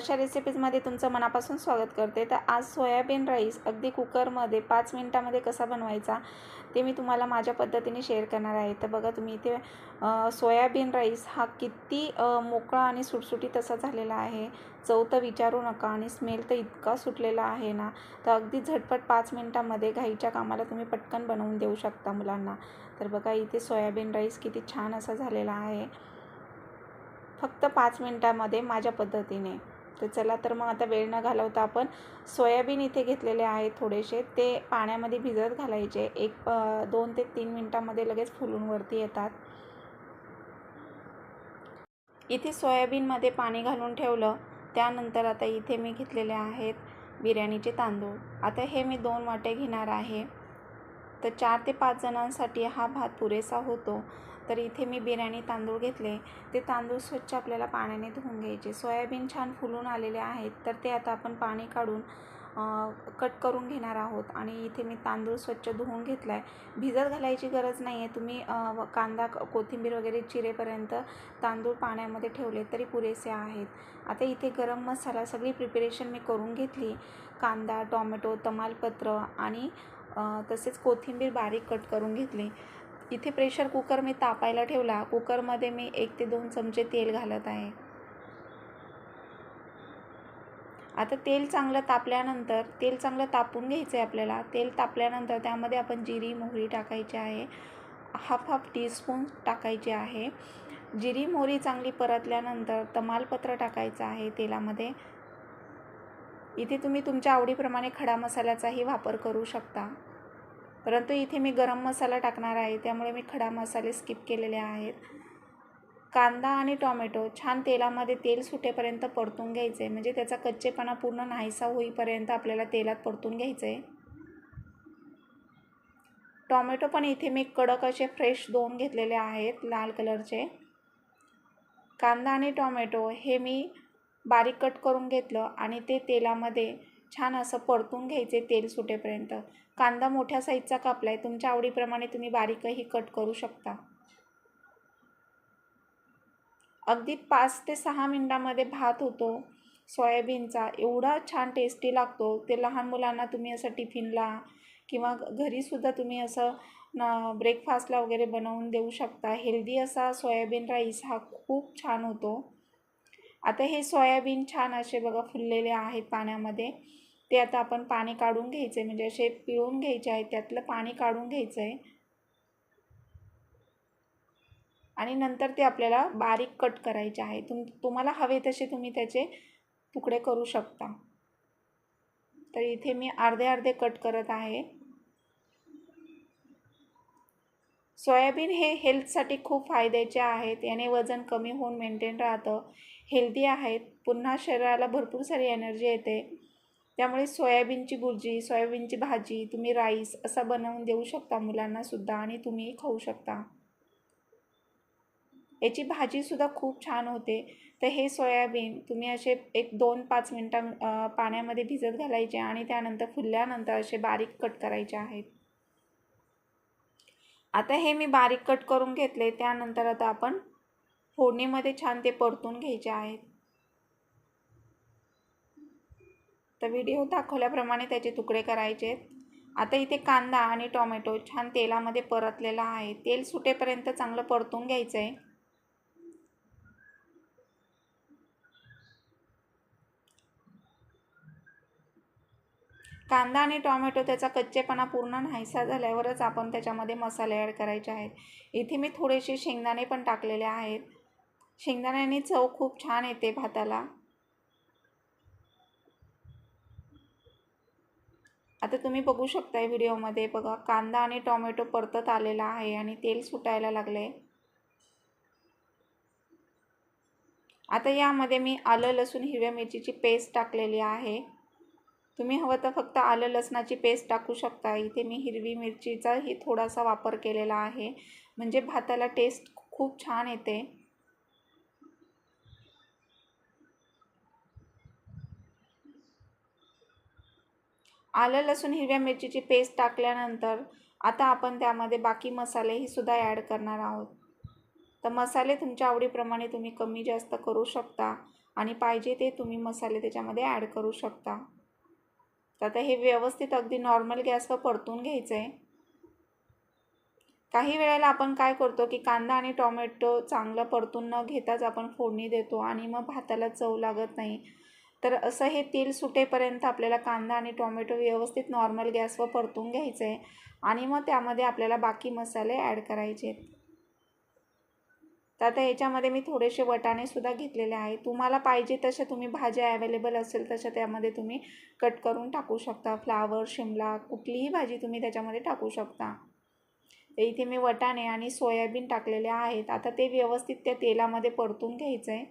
वर्षा रेसिपीजमध्ये तुमचं मनापासून स्वागत करते. तर आज सोयाबीन राईस अगदी कुकरमध्ये पाच मिनटामध्ये कसा बनवायचा ते मी तुम्हाला माझ्या पद्धतीने शेअर करणार आहे. तर बघा तुम्ही इथे सोयाबीन राईस हा किती मोकळा आणि सुटसुटीत असा झालेला आहे. चव तर विचारू नका आणि स्मेल तर इतका सुटलेला आहे ना. तर अगदी झटपट पाच मिनटामध्ये घाईच्या कामाला तुम्ही पटकन बनवून देऊ शकता मुलांना. तर बघा इथे सोयाबीन राईस किती छान असा झालेला आहे. फक्त पाच मिनटामध्ये माझ्या पद्धतीने. तर चला तर मग आता वेळ न घालवता आपण सोयाबीन इथे घेतलेले आहेत थोडेसे. ते पाण्यामध्ये भिजत घालायचे. एक दोन ते तीन मिनटामध्ये लगेच फुलून वरती येतात. इथे सोयाबीनमध्ये पाणी घालून ठेवलं. त्यानंतर आता इथे मी घेतलेले आहेत बिर्याणीचे तांदूळ. आता हे मी दोन वाटे घेणार आहे. तर चार ते पाच जणांसाठी हा भात पुरेसा होतो. तर इथे मी बिर्याणी तांदूळ घेतले. ते तांदूळ स्वच्छ आपल्याला पाण्याने धुवून घ्यायचे. सोयाबीन छान फुलून आलेले आहेत तर ते आता आपण पाणी काढून कट करून घेणार आहोत. आणि इथे मी तांदूळ स्वच्छ धुवून घेतला आहे भिजत घालायची गरज नाही आहे तुम्ही व- कांदा क- कोथिंबीर वगैरे चिरेपर्यंत तांदूळ पाण्यामध्ये ठेवले तरी पुरेसे आहेत. आता इथे गरम मसाला सगळी प्रिपरेशन मी करून घेतली. कांदा टॉमॅटो तमालपत्र आणि तसेच कोथिंबीर बारीक कट करून घेतली. इथे प्रेशर कुकर मी तापायला ठेवला. कुकरमध्ये मी एक ते दोन चमचे तेल घालत आहे. आता तेल चांगलं तापल्यानंतर तेल चांगलं तापून घ्यायचं आहे आपल्याला. तेल तापल्यानंतर त्यामध्ये आपण जिरी मोहरी टाकायची आहे. हाफ हाफ टीस्पून टाकायचे आहे. जिरी मोहरी चांगली परतल्यानंतर तमालपत्र टाकायचं आहे तेलामध्ये. इथे तुम्ही तुमच्या आवडीप्रमाणे खडा मसाल्याचाही वापर करू शकता. परंतु इथे मी गरम मसाला टाकणार आहे त्यामुळे मी खडा मसाले स्किप केलेले आहेत. कांदा आणि टॉमॅटो छान तेलामध्ये तेल सुटेपर्यंत परतून घ्यायचं आहे म्हणजे त्याचा कच्चेपणा पूर्ण नाहीसा होईपर्यंत आपल्याला तेलात परतून घ्यायचं. आहे टॉमॅटो पण इथे मी कडक असे फ्रेश दोन घेतलेले आहेत लाल कलरचे. कांदा आणि टॉमॅटो हे मी बारीक कट करून घेतलं आणि ते तेलामध्ये छान असं परतून घ्यायचे तेल सुटेपर्यंत. कांदा मोठ्या साईजचा कापला आहे तुमच्या आवडीप्रमाणे तुम्ही बारीकही कट करू शकता. अगदी पाच ते सहा मिनटामध्ये भात होतो. सोयाबीनचा एवढा छान टेस्टी लागतो. ते लहान मुलांना तुम्ही असं टिफिनला किंवा घरीसुद्धा तुम्ही असं न ब्रेकफास्टला वगैरे बनवून देऊ शकता. हेल्दी असा सोयाबीन राईस हा खूप छान होतो. आता हे सोयाबीन छान असे बघा फुललेले आहेत पाण्यामध्ये. ते आता आपण पाणी काढून घ्यायचे म्हणजे असे पिळून घ्यायचे आहे त्यातलं पाणी काढून घ्यायचं आहे आणि नंतर ते आपल्याला बारीक कट करायचे आहे. तुम तुम्हाला हवे तसे तुम्ही त्याचे तुकडे करू शकता. तर इथे मी अर्धे अर्धे कट करत आहे. सोयाबीन हे हेल्थसाठी खूप फायद्याचे आहेत. याने वजन कमी होऊन मेंटेन राहतं. हेल्दी आहेत. पुन्हा शरीराला भरपूर सारी एनर्जी येते. त्यामुळे सोयाबीनची भुर्जी सोयाबीनची भाजी तुम्ही राईस असा बनवून देऊ शकता मुलांनासुद्धा आणि तुम्हीही खाऊ शकता. याची भाजीसुद्धा खूप छान होते. तर हे सोयाबीन तुम्ही असे एक दोन पाच मिनटं पाण्यामध्ये भिजत घालायचे आणि त्यानंतर फुलल्यानंतर असे बारीक कट करायचे आहेत. आता हे मी बारीक कट करून घेतले. त्यानंतर आता आपण फोडणीमध्ये छान ते परतून घ्यायचे आहेत. तर व्हिडिओ दाखवल्याप्रमाणे त्याचे तुकडे करायचे आहेत आता इथे कांदा आणि टोमॅटो छान तेलामध्ये परतलेला आहे. तेल सुटेपर्यंत चांगलं परतून घ्यायचं आहे कांदा आणि टोमॅटो त्याचा कच्चेपणा पूर्ण नाहीसा झाल्यावरच आपण त्याच्यामध्ये मसाले ॲड करायचे आहेत. इथे मी थोडेसे शेंगदाणे पण टाकलेले आहेत. शेंगदाण्याने चव खूप छान येते भाताला. आता तुम्ही बघू शकताय व्हिडिओमध्ये बघा कांदा आणि टोमॅटो परतत आलेला आहे आणि तेल सुटायला लागले आता यामध्ये मी आलं लसूण हिरव्या मिरचीची पेस्ट टाकलेली आहे. तुम्ही हवं तर फक्त आलं लसणाची पेस्ट टाकू शकता. इथे मी हिरवी मिरचीचाही थोडासा वापर केलेला आहे. म्हणजे भाताला टेस्ट खूप छान येते. आलं लसूण हिरव्या मिरचीची पेस्ट टाकल्यानंतर आता आपण त्यामध्ये बाकी मसालेही सुद्धा ॲड करणार आहोत. तर मसाले तुमच्या आवडीप्रमाणे तुम्ही कमी जास्त करू शकता आणि पाहिजे ते तुम्ही मसाले त्याच्यामध्ये ॲड करू शकता. तर आता हे व्यवस्थित अगदी नॉर्मल गॅसवर परतून घ्यायचं आहे काही वेळेला आपण काय करतो की कांदा आणि टोमॅटो चांगलं परतून न घेताच आपण फोडणी देतो आणि मग भाताला चव लागत नाही. तर असं हे तेल सुटेपर्यंत आपल्याला कांदा आणि टोमॅटो व्यवस्थित नॉर्मल गॅसवर परतून घ्यायचं आहे आणि मग त्यामध्ये आपल्याला बाकी मसाले ॲड करायचे. आहेत तर आता याच्यामध्ये मी थोडेसे वटाणेसुद्धा घेतलेले आहे तुम्हाला पाहिजे तशा तुम्ही भाज्या अवेलेबल असेल तशा त्यामध्ये तुम्ही कट करून टाकू शकता. फ्लावर शिमला कुठलीही भाजी तुम्ही त्याच्यामध्ये टाकू शकता. तर इथे मी वटाणे आणि सोयाबीन टाकलेले आहेत. आता ते व्यवस्थित त्या तेलामध्ये परतून घ्यायचं आहे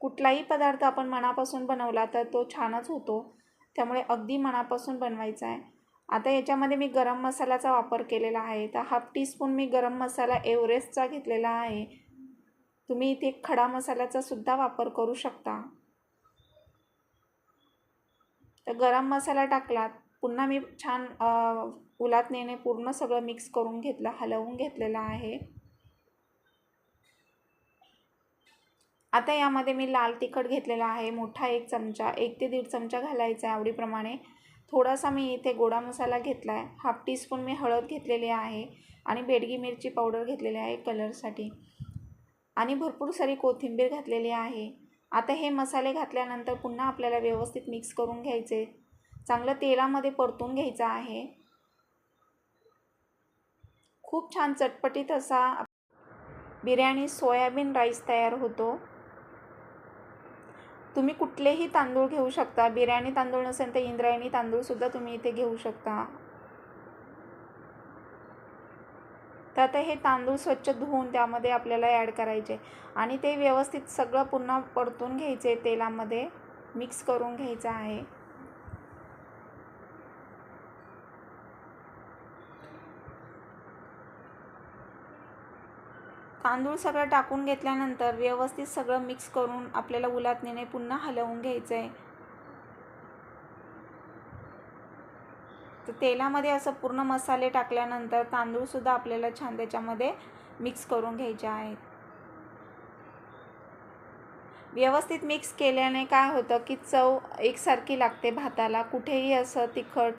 कुठलाही पदार्थ आपण मनापासून बनवला तर तो छानच होतो. त्यामुळे अगदी मनापासून बनवायचा आहे. आता याच्यामध्ये मी गरम मसाल्याचा वापर केलेला आहे. तर हाफ टीस्पून मी गरम मसाला एव्हरेस्टचा घेतलेला आहे. तुम्ही इथे खडा मसाल्याचा सुद्धा वापर करू शकता. तर गरम मसाला टाकलात. पुन्हा मी छान उलातनेने पूर्ण सगळं मिक्स करून घेतलं हलवून घेतलेलं आहे. आता यामध्ये मी लाल तिखट घेतलेला आहे मोठा एक चमचा एक ते दीड चमचा घालायचा आहे आवडीप्रमाणे. थोडासा मी इथे गोडा मसाला घेतला आहे हाफ टीस्पून मी हळद घेतलेली आहे आणि बेडगी मिरची पावडर घेतलेली आहे कलरसाठी. आणि भरपूर सारी कोथिंबीर घातलेली आहे. आता हे मसाले घातल्यानंतर पुन्हा आपल्याला व्यवस्थित मिक्स करून घ्यायचे. चांगलं तेलामध्ये परतून घ्यायचं आहे. खूप छान चटपटीत असा बिर्याणी सोयाबीन राईस तयार होतो. तुम्ही कुठलेही तांदूळ घेऊ शकता. बिर्याणी तांदूळ नसेल तर इंद्रायणी तांदूळसुद्धा तुम्ही इथे घेऊ शकता. तर आता हे तांदूळ स्वच्छ धुवून त्यामध्ये आपल्याला ॲड करायचे. आणि ते व्यवस्थित सगळं पुन्हा परतून घ्यायचे तेलामध्ये. मिक्स करून घ्यायचं आहे. तांदूळ सगळं टाकून घेतल्यानंतर व्यवस्थित सगळं मिक्स करून आपल्याला उलातणीने पुन्हा हलवून घ्यायचं आहे तर तेलामध्ये असं पूर्ण मसाले टाकल्यानंतर तांदूळसुद्धा आपल्याला छान त्याच्यामध्ये मिक्स करून घ्यायचे आहेत. व्यवस्थित मिक्स केल्याने काय होतं की चव एकसारखी लागते भाताला. कुठेही असं तिखट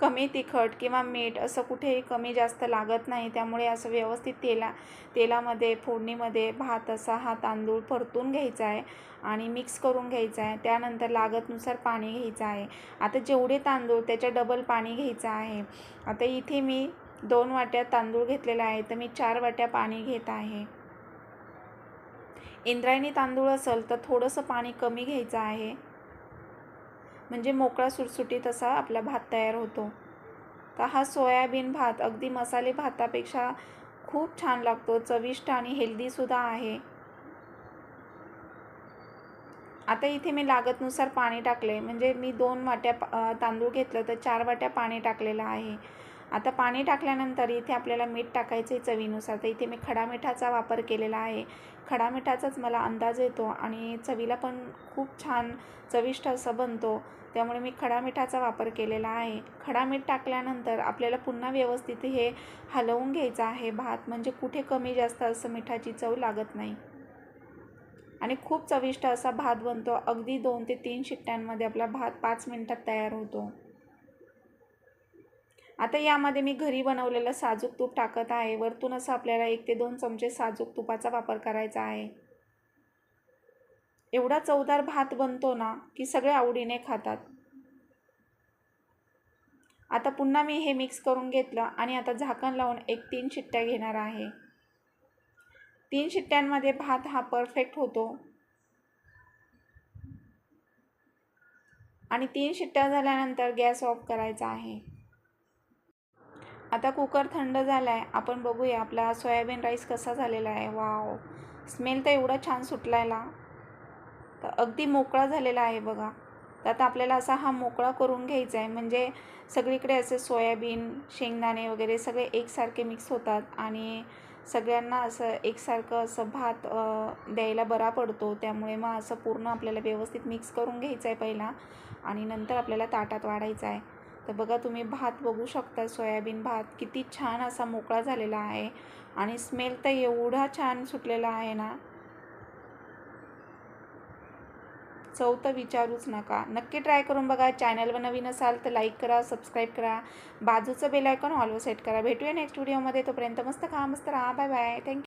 कमी तिखट किंवा मीठ असं कुठेही कमी जास्त लागत नाही. त्यामुळे असं व्यवस्थित तेला तेलामध्ये फोडणीमध्ये भात असा हा तांदूळ परतून घ्यायचा आहे आणि मिक्स करून घ्यायचा आहे. त्यानंतर लागतनुसार पाणी घ्यायचं आहे. आता जेवढे तांदूळ त्याच्या डबल पाणी घ्यायचं आहे. आता इथे मी दोन वाट्या तांदूळ घेतलेला आहे. तर मी चार वाट्या पाणी घेत आहे. इंद्रायणी तांदूळ असेल तर थोडंसं पाणी कमी घ्यायचं आहे. म्हणजे मोकळा सुटसुटीत असा आपला भात तयार होतो. तर हा सोयाबीन भात अगदी मसाले भातापेक्षा खूप छान लागतो चविष्ट आणि हेल्दीसुद्धा आहे. आता इथे मी लागतनुसार पाणी टाकले म्हणजे मी दोन वाट्या तांदूळ घेतलं तर चार वाट्या पाणी टाकलेलं आहे. आता पाणी टाकल्यानंतर इथे आपल्याला मीठ टाकायचं आहे चवीनुसार. तर इथे मी खडा मिठाचा वापर केलेला आहे. खडा मिठाचाच मला अंदाज येतो आणि चवीला पण खूप छान चविष्ट असं बनतो. त्यामुळे मी खडा मिठाचा वापर केलेला आहे. खडा मीठ टाकल्यानंतर आपल्याला पुन्हा व्यवस्थित हे हलवून घ्यायचं आहे. भात म्हणजे कुठे कमी जास्त असं मिठाची चव लागत नाही. आणि खूप चविष्ट असा भात बनतो. अगदी दोन ते तीन शिट्ट्यांमध्ये आपला भात पाच मिनटात तयार होतो. आता यामध्ये मी घरी बनवलेलं साजूक तूप टाकत आहे. वरतून असं आपल्याला एक ते दोन चमचे साजूक तुपाचा वापर करायचा आहे. एवढा चवदार भात बनतो ना की सगळे आवडीने खातात. आता पुन्हा मी हे मिक्स करून घेतलं आणि आता झाकण लावून एक तीन शिट्ट्या घेणार आहे. तीन शिट्ट्यांमध्ये भात हा परफेक्ट होतो. आणि तीन शिट्ट्या झाल्यानंतर गॅस ऑफ करायचा आहे. आता कुकर थंड झाला आहे आपण बघूया आपला सोयाबीन राईस कसा झालेला आहे. वाव स्मेल तर एवढा छान सुटलायला. तर अगदी मोकळा झालेला आहे बघा. तर आता आपल्याला असा हा मोकळा करून घ्यायचा आहे. म्हणजे सगळीकडे असे सोयाबीन शेंगदाणे वगैरे सगळे एकसारखे मिक्स होतात आणि सगळ्यांना असं एकसारखं असं भात द्यायला बरा पडतो. त्यामुळे मग असं पूर्ण आपल्याला व्यवस्थित मिक्स करून घ्यायचं आहे पहिला आणि नंतर आपल्याला ताटात वाढायचं आहे. तर बघा तुम्ही भात बघू शकता सोयाबीन भात किती छान असा मोकळा झालेला आहे आणि स्मेल तर एवढा छान सुटलेला आहे ना. चौथं विचारूच नका. नक्की ट्राय करून बघा. चॅनलवर नवीन असाल तर लाईक करा सबस्क्राईब करा. बाजूचं बेल आयकॉन ऑलवर सेट करा. भेटूया नेक्स्ट व्हिडिओमध्ये तोपर्यंत मस्त खा मस्त राहा. Bye bye thank you